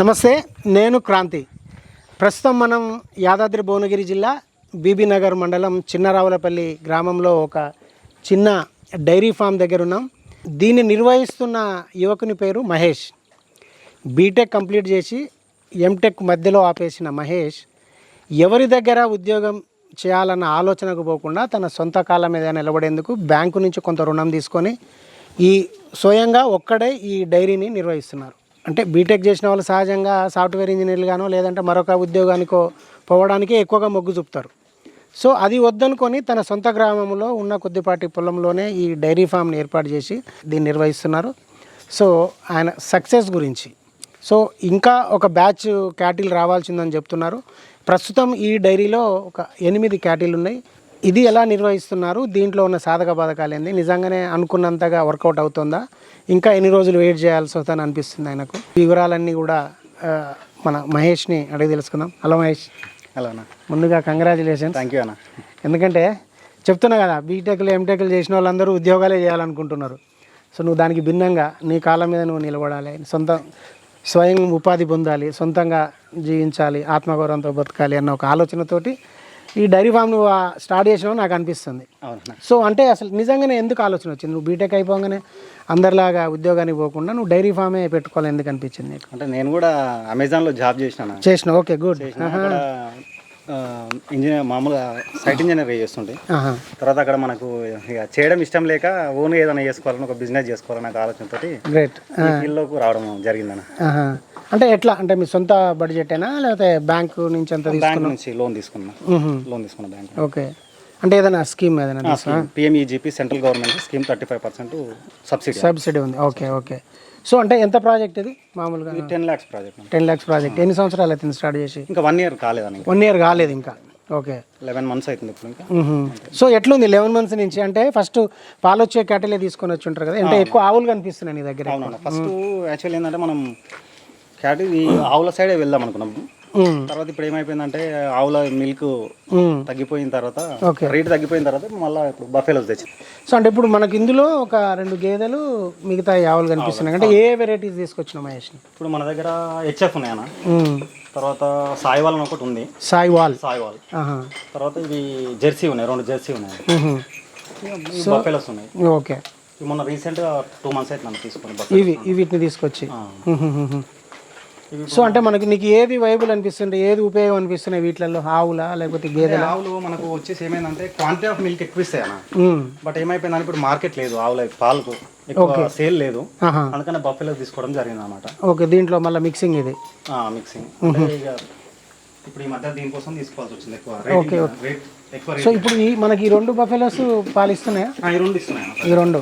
నమస్తే నేను క్రాంతి. ప్రస్తుతం మనం యాదాద్రి భువనగిరి జిల్లా బీబీనగర్ మండలం చిన్నరావులపల్లి గ్రామంలో ఒక చిన్న డైరీ ఫామ్ దగ్గర ఉన్నాం. దీన్ని నిర్వహిస్తున్న యువకుని పేరు మహేష్. బీటెక్ కంప్లీట్ చేసి ఎంటెక్ మధ్యలో ఆపేసిన మహేష్ ఎవరి దగ్గర ఉద్యోగం చేయాలన్న ఆలోచనకు పోకుండా తన సొంత కాళ్ళ మీద నిలబడేందుకు బ్యాంకు నుంచి కొంత రుణం తీసుకొని ఈ స్వయంగా ఒక్కడే ఈ డైరీని నిర్వహిస్తున్నారు. అంటే బీటెక్ చేసిన వాళ్ళు సహజంగా సాఫ్ట్వేర్ ఇంజనీర్లుగానో లేదంటే మరొక ఉద్యోగానికో పోవడానికి ఎక్కువగా మొగ్గు చూపుతారు. సో అది వద్దనుకొని తన సొంత గ్రామంలో ఉన్న కొద్దిపాటి పొలంలోనే ఈ డైరీ ఫామ్ని ఏర్పాటు చేసి దీన్ని నిర్వహిస్తున్నారు. సో ఆయన సక్సెస్ గురించి. సో ఇంకా ఒక బ్యాచ్ క్యాటిల్ రావాల్సిందని చెప్తున్నారు. ప్రస్తుతం ఈ డైరీలో ఒక ఎనిమిది క్యాటిల్ ఉన్నాయి. ఇది ఎలా నిర్వహిస్తున్నారు? దీంట్లో ఉన్న సాధక బాధకాలు ఏంది? నిజంగానే అనుకున్నంతగా వర్కౌట్ అవుతుందా? ఇంకా ఎన్ని రోజులు వెయిట్ చేయాల్సి అవుతుందని అనిపిస్తుంది ఆయనకు? వివరాలన్నీ కూడా మన మహేష్ని అడిగి తెలుసుకుందాం. హలో మహేష్. హలో అన్న. ముందుగా కంగ్రాచులేషన్స్ థ్యాంక్ యూ అన్న. ఎందుకంటే చెప్తున్నా కదా బీటెక్లు ఎంటెక్లు చేసిన వాళ్ళందరూ ఉద్యోగాలే చేయాలనుకుంటున్నారు. సో నువ్వు దానికి భిన్నంగా నీ కాళ్ళ మీద నువ్వు నిలబడాలి. సొంత స్వయం ఉపాధి పొందాలి. సొంతంగా జీవించాలి. ఆత్మగౌరవంతో బతకాలి అన్న ఒక ఆలోచనతోటి ఈ డైరీ ఫామ్ నువ్వు స్టార్ట్ చేసినావు నాకు అనిపిస్తుంది. సో అంటే అసలు నిజంగానే ఎందుకు ఆలోచన వచ్చింది? నువ్వు బీటెక్ అయిపోగానే అందరిలాగా ఉద్యోగానికి పోకుండా నువ్వు డైరీ ఫామే పెట్టుకోవాలి ఎందుకు అనిపించింది నీకు? అంటే నేను కూడా అమెజాన్లో జాబ్ చేసిన చేసినావు. Okay good. ఇంజనీర్ మామూలుగా సైట్ ఇంజనీర్ చేస్తుంటే ఆహా. తర్వాత అక్కడ మనకు ఇక చేయడం ఇష్టం లేక ఓన్గా ఏదైనా చేసుకోవాలని ఒక బిజినెస్ చేసుకోవాలని నాకు ఆలోచనతో గ్రేట్ ఫీల్డ్లోకి రావడం జరిగిందన్న. అంటే ఎట్లా? అంటే మీ సొంత బడ్జెటేనా లేకపోతే బ్యాంకు నుంచి అంత బ్యాంక్ నుంచి లోన్ తీసుకున్నా. లోన్ తీసుకున్న బ్యాంక్ ఓకే. అంటే ఏదైనా స్కీమ్ ఏదైనా PMEGP central government scheme thirty five percent subsidy. Subsidy ఉంది. Okay okay. సో అంటే ఎంత ప్రాజెక్ట్ ఇది? మామూలుగా ten lakhs project ten lakhs project. ఎన్ని సంవత్సరాలు అవుతుంది స్టార్ట్ చేసి? ఇంకా వన్ ఇయర్ కాలేదని వన్ ఇయర్ కాలేదు ఇంకా. ఓకే. లెవెన్ మంత్స్ అవుతుంది ఇప్పుడు ఇంకా. సో ఎట్లుంది లెవెన్ మంత్స్ నుంచి? అంటే ఫస్ట్ పాలు వచ్చే క్యాటలే తీసుకొని వచ్చి ఉంటారు కదా? అంటే ఎక్కువ ఆవులు కనిపిస్తున్నాయి నీ దగ్గర? ఫస్ట్ యాక్చువల్ ఏంటంటే మనం క్యాట్ ఈ ఆవుల సైడే వెళ్దాం అనుకున్నాం. తర్వాత ఇప్పుడు ఏమైపోయిందంటే ఆవుల మిల్క్. తగ్గిపోయిన తర్వాత. రేట్ తగ్గిపోయిన తర్వాత మళ్ళీ ఇప్పుడు బఫెలోస్ తెచ్చి సో అంటే ఇప్పుడు మనకి ఇందులో ఒక రెండు గేదెలు మిగతా ఆవులు కనిపిస్తున్నాయి. అంటే ఏ వెరైటీస్ తీసుకొచ్చిన మహేష్ని ఇప్పుడు మన దగ్గర హెచ్ఎఫ్ ఉన్నాయన్న. తర్వాత సాయివాల్ అని ఒకటి ఉంది. సాయి వాల్. సాయివాల్ ఆహా. తర్వాత ఇవి జెర్సీ ఉన్నాయి రెండు జెర్సీ ఉన్నాయి. బఫెలోస్ ఉన్నాయి. ఓకే. మొన్న రీసెంట్గా టూ మంత్స్ అయితే నన్ను తీసుకుని బఫెలో ఇవి వీటిని తీసుకొచ్చి. సో అంటే మనకి నీకు ఏది వైబుల్ అనిపిస్తుంది ఏది ఉపయోగం అనిపిస్తున్నాయి వీటిలలో? ఆవులా లేకపోతే గేదెల? ఆవులు మనకు వచ్చేసి ఏమైందంటే క్వాంటిటీ ఆఫ్ మిల్క్ ఎక్కువ ఇస్తాయి. బట్ ఏమైపోయిందని ఇప్పుడు మార్కెట్ లేదు ఆవుల పాలకు. ఎక్కువ సేల్ లేదు. అందుకని బఫెలో తీసుకోవడం జరిగింది అనమాట ఓకే దీంట్లో మళ్ళీ మిక్సింగ్ ఇది. మిక్సింగ్ ఇప్పుడు ఈ మధ్య దీనికోసం తీసుకోవాల్సి వచ్చింది ఎక్కువ. రేట్ ఎక్కువ సో ఇప్పుడు ఈ మనకి ఈ రెండు బఫెలోస్ పాలిస్తున్నాయా? ఈ రెండు ఇస్తున్నాయి. ఈ రెండు.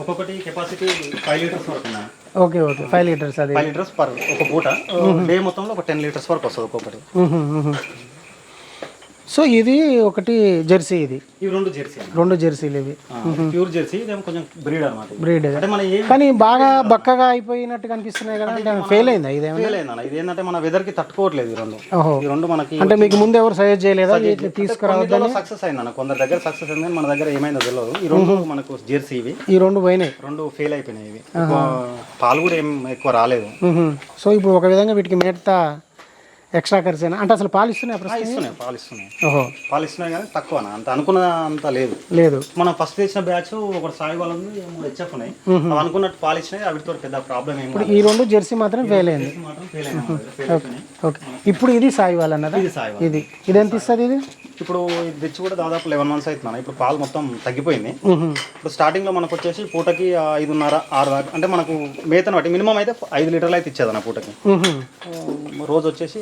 ఒక్కొక్కటి కెపాసిటీ ఫైవ్ లీటర్స్ వరకు ఓకే ఓకే. ఫైవ్ లీటర్స్ అది. ఫైవ్ లీటర్స్ పర్ ఒక పూట. డే మొత్తంలో ఒక టెన్ లీటర్స్ వరకు వస్తుంది ఒక్కొక్కటి. సో ఇది ఒకటి జెర్సీ ఇది. ఇవి రెండు జెర్సీ రెండు జెర్సీలు ఇవి. ప్యూర్ జెర్సీ కొంచెం బ్రీడ్ అనమాట బ్రీడ్. కానీ బాగా బక్కగా అయిపోయినట్టు కనిపిస్తున్నాయి కదా అంటే ఫెయిల్ అయిందా ఇదేమో ఫెయిల్ అయిందన్న. ఇది ఏంటంటే మన వెదర్కి తట్టుకోవట్లేదు ఈ రెండు. ఈ రెండు మనకి అంటే మీకు ముందు ఎవరు సజెస్ట్ చేయలేదా? ఇట్లా తీసుకురా సక్సెస్ అయిందన్న. కొందరి దగ్గర సక్సెస్ అయింది మన దగ్గర ఏమైందో తెలియదు ఈ రెండు మనకు జెర్సీ ఇవి. ఈ రెండు పోయినాయి. రెండు ఫెయిల్ అయిపోయినాయి ఇవి. పాలు కూడా ఏం ఎక్కువ రాలేదు. సో ఇప్పుడు ఒక విధంగా వీటికి మేత ఎక్స్ట్రా ఖర్చేనా? అంటే అసలు పాలు ఇస్తున్నాయి ఇస్తున్నాయి పాలు ఇస్తున్నాయి ఓహో. పాలు ఇస్తున్నాయి కానీ తక్కువ అంత అనుకున్న అంత లేదు. లేదు. మనం ఫస్ట్ తెచ్చిన బ్యాచ్ ఒకటి సాయి వాళ్ళు ఉంది మూడు హెచ్ఎఫ్ ఉన్నాయి. అనుకున్నట్టు పాలు ఇచ్చినాయి వాటితో పెద్ద ప్రాబ్లం ఏం లేదు ఈ రెండు జెర్సీ మాత్రం ఫెయిల్ అయింది. ఓకే. ఇప్పుడు ఇది సాయి వాళ్ళ అన్నదా ఇది. ఇది. ఇది ఎంత ఇస్తుంది ఇది? ఇప్పుడు ఇది తెచ్చి కూడా దాదాపు లెవెన్ మంత్స్ అవుతున్నాను ఇప్పుడు పాలు మొత్తం తగ్గిపోయింది. ఇప్పుడు స్టార్టింగ్లో మనకు వచ్చేసి పూటకి ఐదున్నర ఆరు దాకా అంటే మనకు మేతను బట్టి మినిమం అయితే ఐదు లీటర్లు అయితే ఇచ్చేది అన్న పూటకి. రోజు వచ్చేసి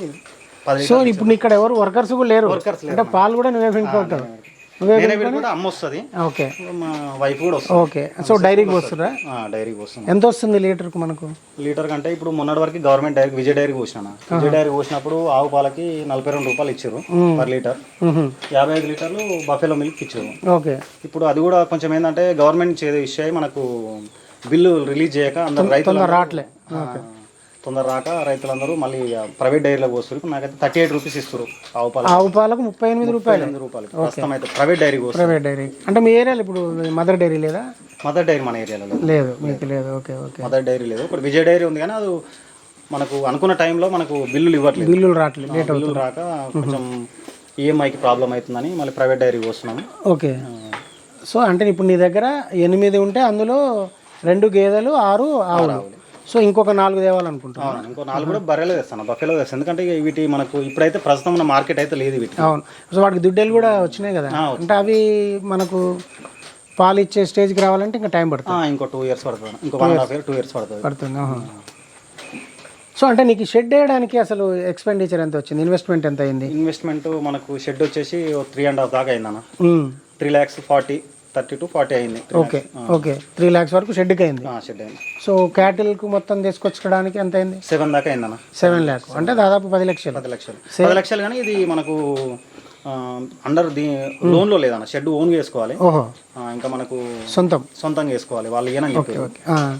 సో ఇప్పుడు ఇక్కడ ఎవరు వర్కర్స్ కూడా లేరు. వర్కర్స్ అంటే పాలు కూడా నువ్వే నేనే కూడా అమ్మ వస్తుంది. ఓకే. మా వైఫ్ కూడా వస్తుంది. ఓకే. సో డైరీకి వస్తుందా. ఆ, డైరీకి వస్తుంది. ఎంత వస్తుంది లీటర్కు మనకు? లీటర్ కంటే ఇప్పుడు మొన్నటి వరకు గవర్నమెంట్ డైరీ విజయ డైరీ పోసిన. విజయ డైరీ పోసినప్పుడు ఆవు పాలకి నలభై రెండు రూపాయలు ఇచ్చారు పర్ లీటర్. యాభై ఐదు లీటర్లు బఫెలో మిల్క్ ఇచ్చారు. ఓకే. ఇప్పుడు అది కూడా కొంచెం ఏంటంటే గవర్నమెంట్ ఇష్యూ అయ్యి మనకు బిల్లు రిలీజ్ చేయక అందరు రైతులు రావట్లే. తొందర రాక రైతులందరూ మళ్ళీ ప్రైవేట్ డైరీలో పోస్తారు నాకైతే థర్టీ ఎయిట్ రూపీస్ ఇస్తారు ఆవు పాలు ఆవు పాలకు ముప్పై ఎనిమిది రూపాయలు. ఎనిమిది రూపాయలు ప్రస్తుతం అయితే ప్రైవేట్ డైరీ కోసం ప్రైవేట్ డైరీ. అంటే మీ ఏరియాలో ఇప్పుడు మదర్ డైరీ లేదా? మదర్ డైరీ మన ఏరియాలో లేదు. లేదు మీకు లేదు. Okay okay. మదర్ డైరీ లేదు. ఇప్పుడు విజయ డైరీ ఉంది కానీ అది మనకు అనుకున్న టైంలో మనకు బిల్లులు ఇవ్వట్లేదు. బిల్లులు రావట్లేదు. లేట్ బిల్లులు రాక కొంచెం ఈఎంఐకి ప్రాబ్లం అవుతుందని మళ్ళీ ప్రైవేట్ డైరీ పోస్తున్నాము. ఓకే. సో అంటే ఇప్పుడు నీ దగ్గర ఎనిమిది ఉంటే అందులో రెండు గేదెలు ఆరు ఆవులు. సో ఇంకొక నాలుగు తేవాలనుకుంటున్నాను ఇంకో నాలుగు కూడా బర్రెలో తెస్తాను బఫెలో తెస్తాను. ఎందుకంటే వీటి మనకు ఇప్పుడైతే ప్రస్తుతం ఉన్న మార్కెట్ అయితే లేదు వీటి అవును. సో వాటికి దుడ్డలు కూడా వచ్చినాయి కదా. అంటే అవి మనకు పాలు ఇచ్చే స్టేజ్కి రావాలంటే ఇంకా టైం పడుతుంది. ఇంకో టూ ఇయర్స్ పడుతుంది. ఇంకో one half year two years పడుతుంది. పడుతుంది. సో అంటే నీకు షెడ్ వేయడానికి అసలు ఎక్స్పెండిచర్ ఎంత వచ్చింది? ఇన్వెస్ట్మెంట్ ఎంత అయింది? ఇన్వెస్ట్మెంట్ మనకు షెడ్ వచ్చేసి త్రీ అండ్ హాఫ్ దాకా అయిందన్న. Three lakhs forty. Thirty to forty అయింది. Okay okay. త్రీ ల్యాక్స్ వరకు షెడ్కి అయింది. షెడ్ అయింది. సో క్యాటిల్కు మొత్తం తీసుకొచ్చడానికి ఎంత అయింది? సెవెన్ దాకా అయిందన్న. సెవెన్ ల్యాక్ అంటే దాదాపు పది లక్షలు. పది లక్షలు. పది లక్షలు కానీ ఇది మనకు అండర్ దీ లోన్లో లేదన్న. షెడ్ ఓన్ చేసుకోవాలి. ఇంకా మనకు సొంతం. సొంతంగా వేసుకోవాలి వాళ్ళు ఏనని చెప్పారు. ఓకే. ఆ.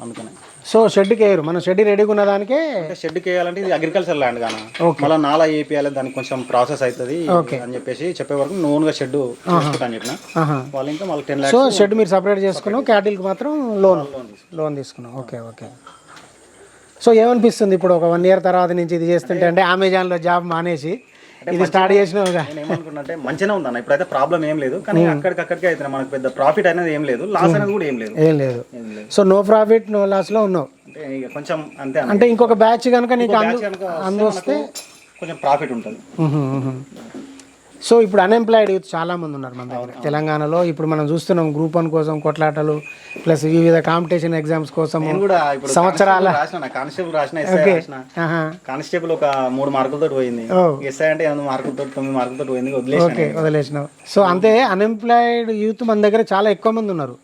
అందుకనే. సో షెడ్కి వేయరు. మన షెడ్ రెడీగా ఉన్న దానికే షెడ్కి వేయాలంటే ఇది అగ్రికల్చర్ ల్యాండ్ గాన? మళ్ళీ నాలా వేపియాలి దానికి కొంచెం ప్రాసెస్ అవుతుంది అని చెప్పేసి చెప్పే వరకు నువ్వు గా షెడ్ అని చెప్పిన. వాళ్ళు ఇంకా మళ్ళీ టెన్ సో షెడ్ మీరు సపరేట్ చేసుకున్నాం క్యాటిల్కి మాత్రం లోన్ లోన్ తీసుకున్నాం. ఓకే ఓకే సో ఏమనిపిస్తుంది ఇప్పుడు ఒక వన్ ఇయర్ తర్వాత నుంచి ఇది చేస్తుంటే అంటే అమెజాన్లో జాబ్ మానేసి ఇది స్టార్ట్ చేసినావుగా నేను ఏమనుకున్నా మంచిగానే ఉందన్న. ఇప్పుడైతే ప్రాబ్లం ఏం లేదు. కానీ అక్కడికి అక్కడికి అయితే మనకు పెద్ద ప్రాఫిట్ అనేది ఏం లేదు. లాస్ అనేది కూడా ఏం లేదు. ఏం లేదు. సో నో ప్రాఫిట్ నో లాస్లో ఉన్నావు. అంటే ఇక కొంచెం అంతే. అంటే ఇంకొక బ్యాచ్ కనుక నీకు అందు వస్తే కొంచెం ప్రాఫిట్ ఉంటుంది. సో ఇప్పుడు అన్ఎంప్లాయిడ్ యూత్ చాలా మంది ఉన్నారు మన దగ్గర. తెలంగాణలో ఇప్పుడు మనం చూస్తున్నాం గ్రూప్ వన్ కోసం కొట్లాటలు ప్లస్ వివిధ కాంపిటీషన్ ఎగ్జామ్స్ కోసం సంవత్సరాల- కానిస్టేబుల్ రాసిన కానిస్టేబుల్ ఒక మూడు మార్కులతో పోయింది. ఎస్ఐ అంటే ఎనిమిది మార్కులతో తొమ్మిది మార్కులతో పోయింది వదిలేసాను సో అంతే అన్ఎంప్లాయిడ్ యూత్ మన దగ్గర చాలా ఎక్కువ మంది ఉన్నారు.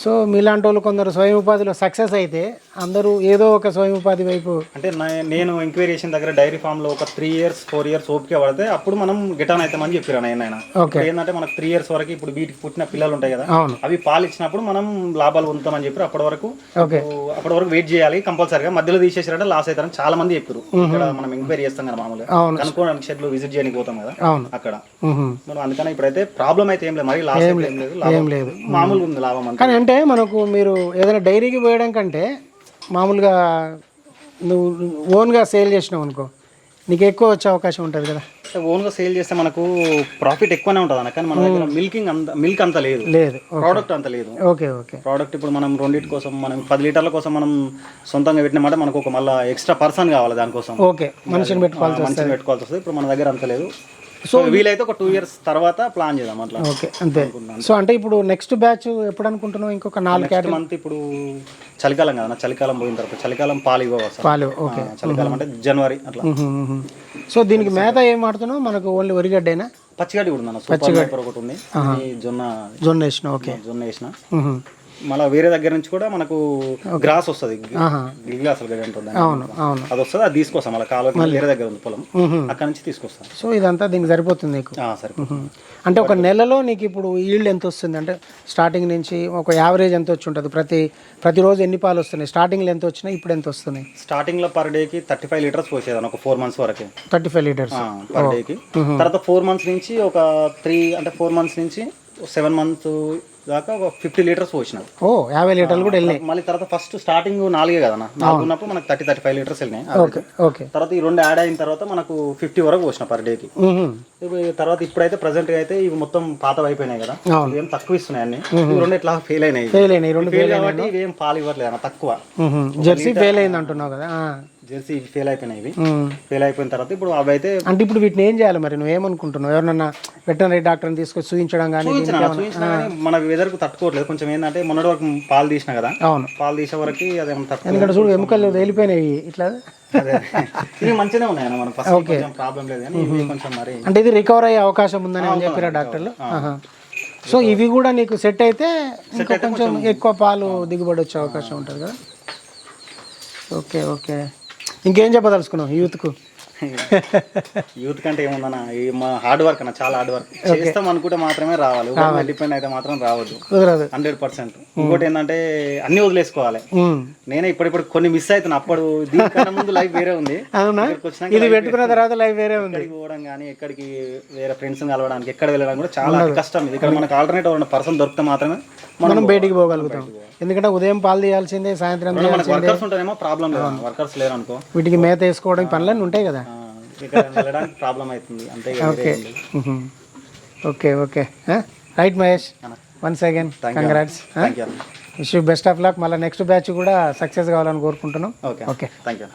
సో మీలాంటి వాళ్ళు కొందరు స్వయం ఉపాధిలో సక్సెస్ అయితే అందరూ ఏదో ఒక స్వయం ఉపాధి వైపు అంటే నేను ఎంక్వైరీ చేసిన దగ్గర డైరీ ఫామ్లో ఒక త్రీ ఇయర్స్ ఫోర్ ఇయర్స్ ఓపిక పడితే అప్పుడు మనం గిటాన్ అవుతామని చెప్పారు ఆయన. ఓకే. ఏంటంటే మనకు త్రీ ఇయర్స్ వరకు ఇప్పుడు వీటికి పుట్టిన పిల్లలు ఉంటాయి కదా అవి పాలు ఇచ్చినప్పుడు మనం లాభాలు పొందుతామని చెప్పి అప్పటి వరకు ఓకే. అప్పటి వరకు వెయిట్ చేయాలి కంపల్సరీగా. మధ్యలో తీసేసారంటే లాస్ అవుతారని చాలా మంది చెప్పారు ఇక్కడ మనం ఎంక్వైరీ చేస్తాం కదా మామూలుగా. అవును. కనుక్కోవడానికి షెడ్లు విజిట్ చేయడానికి పోతాం కదా అక్కడ. మనం అందుకని ఇప్పుడైతే ప్రాబ్లం అయితే ఏం లేదు. మరి లాస్ ఏం లేదు. మామూలుగా ఉంది. లాభం అంతా. కానీ అంటే మనకు మీరు ఏదైనా డైరీకి పోయడం కంటే మామూలుగా నువ్వు ఓన్గా సేల్ చేసినావు అనుకో నీకు ఎక్కువ వచ్చే అవకాశం ఉంటుంది కదా. ఓన్గా సేల్ చేస్తే మనకు ప్రాఫిట్ ఎక్కువనే ఉంటుంది అన్న కానీ మన దగ్గర మిల్కింగ్ అంత మిల్క్ అంత లేదు. లేదు ప్రోడక్ట్ అంత లేదు. Okay okay. ప్రోడక్ట్ ఇప్పుడు మనం రెండింటి కోసం మనం పది లీటర్ల కోసం మనం సొంతంగా పెట్టినమాట మనకు ఒక మళ్ళీ ఎక్స్ట్రా పర్సన్ కావాలి దానికోసం. ఓకే మనిషిని పెట్టుకోవాలి మంచిగా పెట్టుకోవాల్సి వస్తుంది. ఇప్పుడు మన దగ్గర అంత లేదు. సో వీలైతే ఒక టూ ఇయర్స్ తర్వాత ప్లాన్ చేద్దాం అట్లా ఓకే అంతే. సో అంటే ఇప్పుడు నెక్స్ట్ బ్యాచ్ ఎప్పుడు అనుకుంటున్నావు? ఇంకొక నాలుగు నెక్స్ట్ మంత్ ఇప్పుడు చలికాలం కదా నా చలికాలం పోయిన తర్వాత చలికాలం పాలు ఇవ్వవు అసలు పాలు ఓకే చలికాలం అంటే జనవరి అట్లా. సో దీనికి మేత ఏం వాడుతున్నావు? మనకు ఓన్లీ వరిగడ్డేనా? పచ్చిగడ్డి కూడా వైపర్ ఒకటి ఉంది. జొన్న జొన్న వేసినావు ఓకే జొన్న వేసిన. మళ్ళీ వేరే దగ్గర నుంచి కూడా మనకు గ్రాస్ వస్తుంది. గడ్డి ఉంటుంది అవును అవును. అది వస్తుంది అది తీసుకొస్తాం. మళ్ళీ కాలువ వేరే దగ్గర ఉంది పొలం. అక్కడ నుంచి తీసుకొస్తాం. సో ఇదంతా దీనికి సరిపోతుంది నీకు. అంటే ఒక నెలలో నీకు ఇప్పుడు ఈల్డ్ ఎంత వస్తుంది? అంటే స్టార్టింగ్ నుంచి ఒక యావరేజ్ ఎంత వచ్చి ఉంటుంది? ప్రతి ప్రతిరోజు ఎన్ని పాలు వస్తున్నాయి? స్టార్టింగ్లో ఎంత వచ్చినాయి ఇప్పుడు ఎంత వస్తున్నాయి స్టార్టింగ్లో పర్ డేకి థర్టీ ఫైవ్ లీటర్స్ పోసేదాన్ని ఒక ఫోర్ మంత్స్ వరకు. Thirty five litres. పర్ డేకి. తర్వాత ఫోర్ మంత్స్ నుంచి ఒక త్రీ అంటే ఫోర్ మంత్స్ నుంచి సెవెన్ మంత్స్ దాకా ఒక ఫిఫ్టీ లీటర్స్ పోసిన. ఓ యాభై లీటర్లు కూడా వెళ్ళినాయి. మళ్ళీ తర్వాత ఫస్ట్ స్టార్టింగ్ నాలుగే కదా నాలుగు ఉన్నప్పుడు మనకు థర్టీ థర్టీ ఫైవ్ లీటర్స్ వెళ్ళినాయి. Okay okay. తర్వాత ఈ రెండు యాడ్ అయిన తర్వాత మనకు ఫిఫ్టీ వరకు పోసిన పర్ డేకి. తర్వాత ఇప్పుడైతే ప్రజెంట్ అయితే ఇవి మొత్తం పాత అయిపోయినాయి కదా. ఇవేం తక్కువ ఇస్తున్నాయి అన్ని. రెండు ఇట్లా ఫెయిల్ అయినాయి. ఫెయిల్ అయినాయి రెండు ఫెయిల్ కాబట్టి ఇవేం పాలు ఇవ్వట్లేదు అన్న తక్కువ. జెర్సీ ఫెయిల్ అయింది అంటున్నావు కదా. జెర్సీ ఫెయిల్ అయిపోయినాయి ఇవి. ఫెయిల్ అయిపోయిన తర్వాత ఇప్పుడు అవి అయితే అంటే ఇప్పుడు వీటిని ఏం చేయాలి మరి? నువ్వేమనుకుంటున్నావు? ఎవరన్నా వెటనరీ డాక్టర్ని తీసుకొచ్చి చూపించడం కానీ మన వెదర్కు తట్టుకోవట్లేదు. కొంచెం ఏంటంటే మొన్నటి వరకు పాలు తీసిన కదా? అవును. పాలు తీసే వరకు తట్టుకో ఎందుకంటే చూడు ఎముకలు వెళ్ళిపోయినాయి ఇట్లా? అదే. ఇవి మంచిగానే ఉన్నాయి మనం కొంచెం ప్రాబ్లం లేదు కానీ కొంచెం మరి అంటే ఇది రికవర్ అయ్యే అవకాశం ఉందని అని చెప్పారా డాక్టర్లు. సో ఇవి కూడా నీకు సెట్ అయితే ఇంకా కొంచెం ఎక్కువ పాలు దిగుబడి వచ్చే అవకాశం ఉంటుంది కదా? Okay okay. ఇంకేం చెప్పదలుచుకున్నావు యూత్కు? యూత్ కంటే ఏముందన్న? ఈ మా హార్డ్ వర్క్ అన్న చాలా హార్డ్ వర్క్ చేస్తాం అనుకుంటే మాత్రమే రావాలి. డిపెండ్ అయితే మాత్రం రావద్దు. Hundred percent. ఇంకోటి ఏంటంటే అన్ని వదిలేసుకోవాలి. ఉమ్. నేనే ఇప్పుడిప్పుడు కొన్ని మిస్ అవుతున్నా. అప్పుడు దీనికన్నా ముందు లైఫ్ వేరే ఉంది. ఇది పెట్టుకున్న తర్వాత లైఫ్ వేరే ఉంది. ఎక్కడికి పోవడం కానీ ఎక్కడికి వేరే ఫ్రెండ్స్ కలవడానికి ఎక్కడ వెళ్ళడం కూడా చాలా కష్టం. ఇది ఇక్కడ మనకు ఆల్టర్నేటివ్ ఉన్న పర్సన్ దొరికితే మాత్రమే మనం బయటికి పోగలుగుతాం. ఎందుకంటే ఉదయం పాలు తీయాల్సిందే సాయంత్రం మనకు తీయాల్సిందే. వర్కర్స్ ఉంటేనేమో ప్రాబ్లం లేదు. వర్కర్స్ లేరు అనుకో వీటికి మేత వేసుకోవడం పనులన్నీ ఉంటాయి కదా. ఆ, ఇక్కడ వెళ్ళడానికి ప్రాబ్లం అవుతుంది. అంతే. మ్మ్. Okay okay. Right Mahesh? Once again congrats wish best of luck మళ్ళీ నెక్స్ట్ బ్యాచ్ కూడా సక్సెస్ కావాలని కోరుకుంటున్నాం. Okay okay thank you